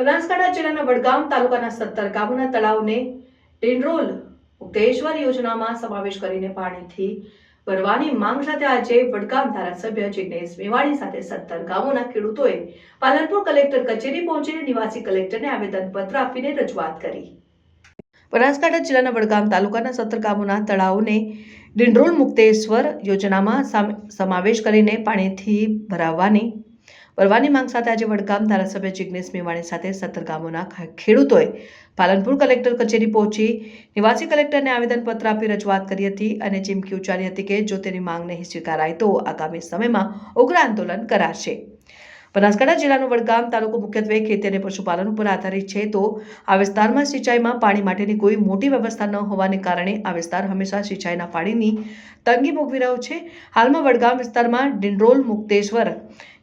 બનાસકાંઠા જિલ્લાના વડગામ તાલુકાના સત્તર ગામોના તળાવને ડિંડરોલ મુક્તેશ્વર યોજનામાં સમાવેશ કરીને પાણીથી ભરવાની માંગ સાથે આજે વડગામ ધારાસભ્ય જિગ્નેશ મેવાણી સાથે સત્તર ગામોના ખેડૂતોએ પાલનપુર કલેક્ટર કચેરી પહોંચીને નિવાસી કલેક્ટરને આવેદનપત્ર આપીને રજૂઆત કરી. બનાસકાંઠા જિલ્લાના વડગામ તાલુકાના સત્તર ગામોના તળાવોને ડિંડરોલ મુક્તેશ્વર યોજનામાં સમાવેશ કરીને પાણીથી ભરાવવાની ભરવાની માંગ સાથે આજે વડગામ ધારાસભ્ય જિગ્નેશ મેવાણી સાથે સત્તર ગામોના ખેડૂતોએ પાલનપુર કલેક્ટર કચેરી પહોંચી નિવાસી કલેક્ટરને આવેદનપત્ર આપી રજૂઆત કરી હતી અને ચીમકી ઉચ્ચારી હતી કે જો તેની માંગ નહીં સ્વીકારાય તો આગામી સમયમાં ઉગ્ર આંદોલન કરાશે. બનાસકાંઠા જિલ્લાનું વડગામ તાલુકો મુખ્યત્વે ખેતી અને પશુપાલન ઉપર આધારિત છે તો આ વિસ્તારમાં સિંચાઈમાં પાણી માટેની કોઈ મોટી વ્યવસ્થા ન હોવાને કારણે આ વિસ્તાર હંમેશા સિંચાઈના પાણીની તંગી ભોગવી રહ્યો છે. હાલમાં વડગામ વિસ્તારમાં ડિંડરોલ મુક્તેશ્વર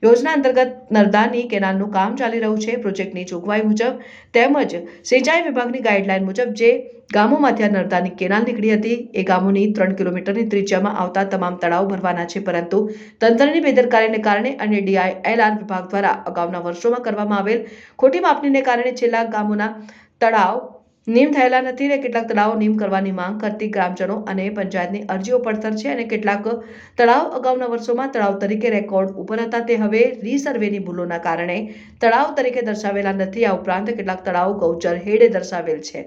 યોજના અંતર્ગત નર્દાની કેનાલનું કામ ચાલી રહ્યું છે. પ્રોજેક્ટની જોગવાઈ મુજબ તેમજ સિંચાઈ વિભાગની ગાઈડલાઈન મુજબ જે ગામોમાંથી આ નર્દાની કેનાલ નીકળી હતી, એ ગામોની ત્રણ કિલોમીટરની ત્રિજ્યામાં આવતા તમામ તળાવ ભરવાના છે. પરંતુ તંત્રની બેદરકારીને કારણે અને ડીઆઈએલઆર વિભાગ દ્વારા અગાઉના વર્ષોમાં કરવામાં આવેલ ખોટી માપણીને કારણે છેલ્લા ગામોના તળાવ નીમ થયેલા નથી અને કેટલાક તળાવો નીમ કરવાની માંગ કરતી ગ્રામજનો અને પંચાયતની અરજીઓ પડતર છે અને કેટલાક તળાવ અગાઉના વર્ષોમાં તળાવ તરીકે રેકોર્ડ ઉપર હતા. તે હવે રીસર્વેની ભૂલોના કારણે તળાવ તરીકે દર્શાવેલા નથી. આ ઉપરાંત કેટલાક તળાવ ગૌચર હેડે દર્શાવેલ છે.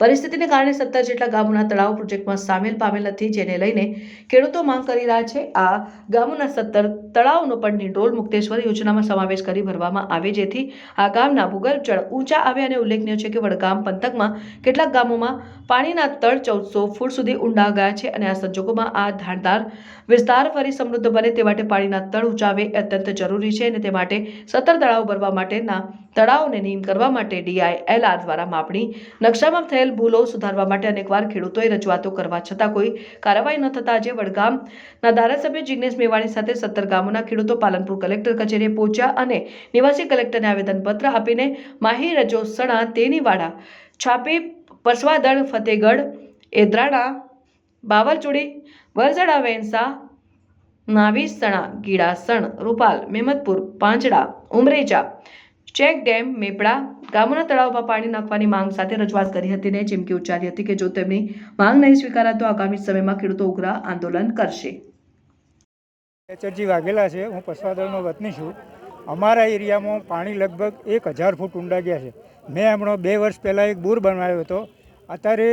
પરિસ્થિતિને કારણે સત્તર જેટલા ગામોના તળાવ પ્રોજેક્ટમાં સામેલ પામેલ નથી, જેને લઈને ખેડૂતો માંગ કરી રહ્યા છે. આ ગામોના સત્તર તળાવનો પણ નિંડોલ મુક્તેશ્વર યોજનામાં સમાવેશ કરી ભરવામાં આવે, જેથી આ ગામના ભૂગર્ભ જળ ઊંચા આવે અને ઉલ્લેખનીય છે કે વડગામ પંથકમાં કેટલાક ગામોમાં પાણીના તળ ચૌદસો ફૂટ સુધી ઊંડા ગયા છે અને આ સંજોગોમાં આ ધારદાર વિસ્તાર ફરી સમૃદ્ધ બને તે માટે પાણીના તળ ઊંચા આવે અત્યંત જરૂરી છે અને તે માટે સત્તર તળાવ ભરવા માટેના તળાવોને નીમ કરવા માટે ડીઆઈએલઆર દ્વારા માપણી, નકશામાં થયેલ ભૂલો સુધારવા માટે અનેકવાર ખેડૂતોએ રજૂઆતો કરવા છતાં કોઈ કાર્યવાહી ન થતાં આજે વડગામના ધારાસભ્ય જિગ્નેશ મેવાણી સાથે સત્તર ગામોના ખેડૂતો પાલનપુર કલેક્ટર કચેરીએ પહોંચ્યા અને નિવાસી કલેક્ટરને આવેદનપત્ર આપીને માહી રજો સણા તેની વાડા છાપી, પરસવાદળ, ફતેગઢ એદ્રાણા બાવરચુડી વરઝડા વેંસા નાવીસણા, ગીડાસણ, રૂપાલ, મેમતપુર પાંચડા ઉમરેજા ચેક ડેમ, મેપડા, ગામોના તળાવમાં પાણી નાખવાની માંગ સાથે રજૂઆત કરી હતી ને ચીમકી ઉચ્ચારી હતી કે જો તેમની માંગ નહીં સ્વીકારાય તો આગામી સમયમાં ખેડૂતો ઉગ્ર આંદોલન કરશે. એચરજી વાઘેલા છે, હું પસવાદળનો વતની છું. અમારા એરિયામાં પાણી લગભગ એક હજાર ફૂટ ઊંડા ગયા છે. મેં હમણાં બે વર્ષ પહેલાં એક બોર બનાવ્યો હતો. અત્યારે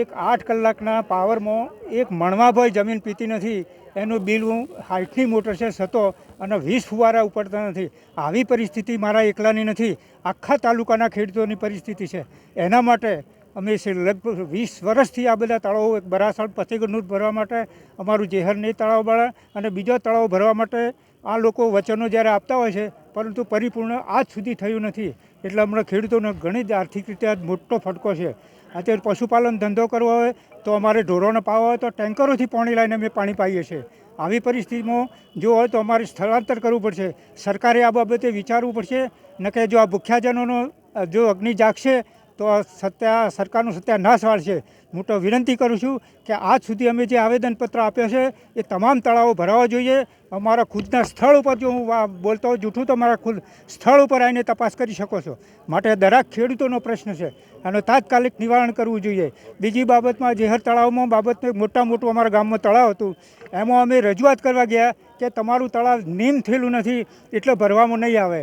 એક આઠ કલાકના પાવરમાં એક મણવાભાઈ જમીન પીતી નથી. એનું બિલ હું હાઇટની મોટર છે છતો અને વીસ ફુવારા ઉપડતા નથી. આવી પરિસ્થિતિ મારા એકલાની નથી. આખા તાલુકાના ખેડૂતોની પરિસ્થિતિ છે. એના માટે અમે લગભગ વીસ વર્ષથી આ બધા તળાવો એક બરાસણ પતિગનુર ભરવા માટે અમારું જેહરની તળાવ બળે અને બીજો તળાવ ભરવા માટે આ લોકો વચનો જ્યારે આપતા હોય છે, પરંતુ પરિપૂર્ણ આજ સુધી થયું નથી. એટલે હમણાં ખેડૂતોને ઘણી જ આર્થિક રીતે મોટો ફટકો છે. અત્યારે પશુપાલન ધંધો કરવો હોય તો અમારે ઢોરોને પાવા હોય તો ટેન્કરોથી પાણી લાવીને અમે પાણી પાઈએ છીએ. આવી પરિસ્થિતિમાં જો હોય તો અમારે સ્થળાંતર કરવું પડશે. સરકારે આ બાબતે વિચારવું પડશે. ન કે જો આ ભૂખ્યાજનોનો જો અગ્નિ જાગશે તો સત્યા, સરકારનું સત્યાનાશ વાળશે હું તો વિનંતી કરું છું કે આજ સુધી અમે જે આવેદનપત્ર આપ્યો છે, એ તમામ તળાવો ભરાવા જોઈએ. અમારા ખુદના સ્થળ ઉપર જો હું બોલતો હોઉં, જૂઠું તો મારા ખુદ સ્થળ ઉપર આવીને તપાસ કરી શકો છો. માટે દરેક ખેડૂતોનો પ્રશ્ન છે. આનો તાત્કાલિક નિવારણ કરવું જોઈએ. બીજી બાબતમાં જેહર તળાવમાં બાબતનું મોટા મોટું અમારા ગામમાં તળાવ હતું, એમાં અમે રજૂઆત કરવા ગયા કે તમારું તળાવ નીમ થયેલું નથી, એટલે ભરવામાં નહીં આવે.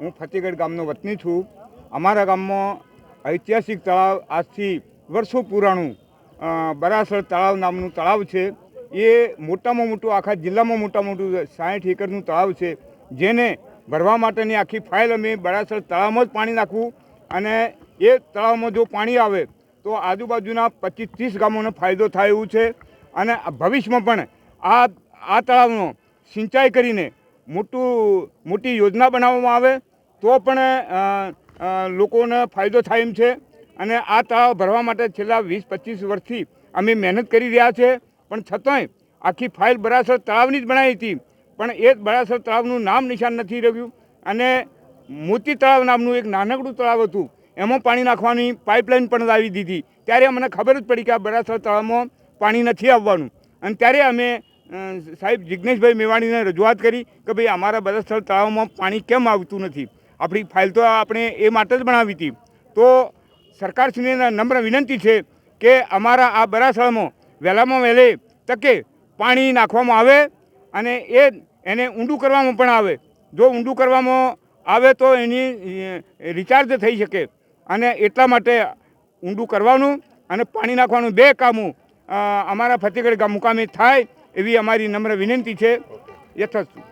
હું ફતેગઢ ગામનો વતની છું. અમારા ગામમાં ઐતિહાસિક તળાવ આજથી વર્ષો પુરાણું બરાસર તળાવ નામનું તળાવ છે. એ મોટામાં મોટું, આખા જિલ્લામાં મોટામાં મોટું સાઠ એકરનું તળાવ છે, જેને ભરવા માટેની આખી ફાઇલ અમે બરાસર તળાવમાં જ પાણી નાખવું અને એ તળાવમાં જો પાણી આવે તો આજુબાજુના પચીસ ત્રીસ ગામોને ફાયદો થાય એવું છે. અને ભવિષ્યમાં પણ આ આ તળાવનો સિંચાઈ કરીને મોટું, મોટી યોજના બનાવવામાં આવે તો પણ લોકોને ફાયદો થાય એમ છે. અને આ તળાવ ભરવા માટે છેલ્લા વીસ, પચીસ વર્ષથી અમે મહેનત કરી રહ્યા છે. પણ છતાંય આખી ફાઇલ બરાસર તળાવની જ બનાવી હતી. પણ એ બરાસર તળાવનું નામ નિશાન નથી રહ્યું. અને મોતી તળાવ નામનું એક નાનકડું તળાવ હતું. એમાં પાણી નાખવાની પાઇપલાઇન પણ લાવી દીધી. ત્યારે અમને ખબર જ પડી કે આ બરાસર તળાવમાં પાણી નથી આવવાનું. અને ત્યારે અમે સાહેબ જિજ્ઞેશભાઈ મેવાણીને રજૂઆત કરી કે ભાઈ અમારા બરાસર તળાવમાં પાણી કેમ આવતું નથી? આપણી ફાઇલ તો આપણે એ માટે જ બનાવી હતી. તો સરકારશ્રીને નમ્ર વિનંતી છે કે અમારા આ બરાસળમાં વહેલામાં વહેલે તકે પાણી નાખવામાં આવે અને એ એને ઊંડું કરવામાં પણ આવે. જો ઊંડું કરવામાં આવે તો એની રિચાર્જ થઈ શકે અને એટલા માટે ઊંડું કરવાનું અને પાણી નાખવાનું બે કામો અમારા ફતેગઢ ગામ મુકામે થાય એવી અમારી નમ્ર વિનંતી છે. યથાસ્તુ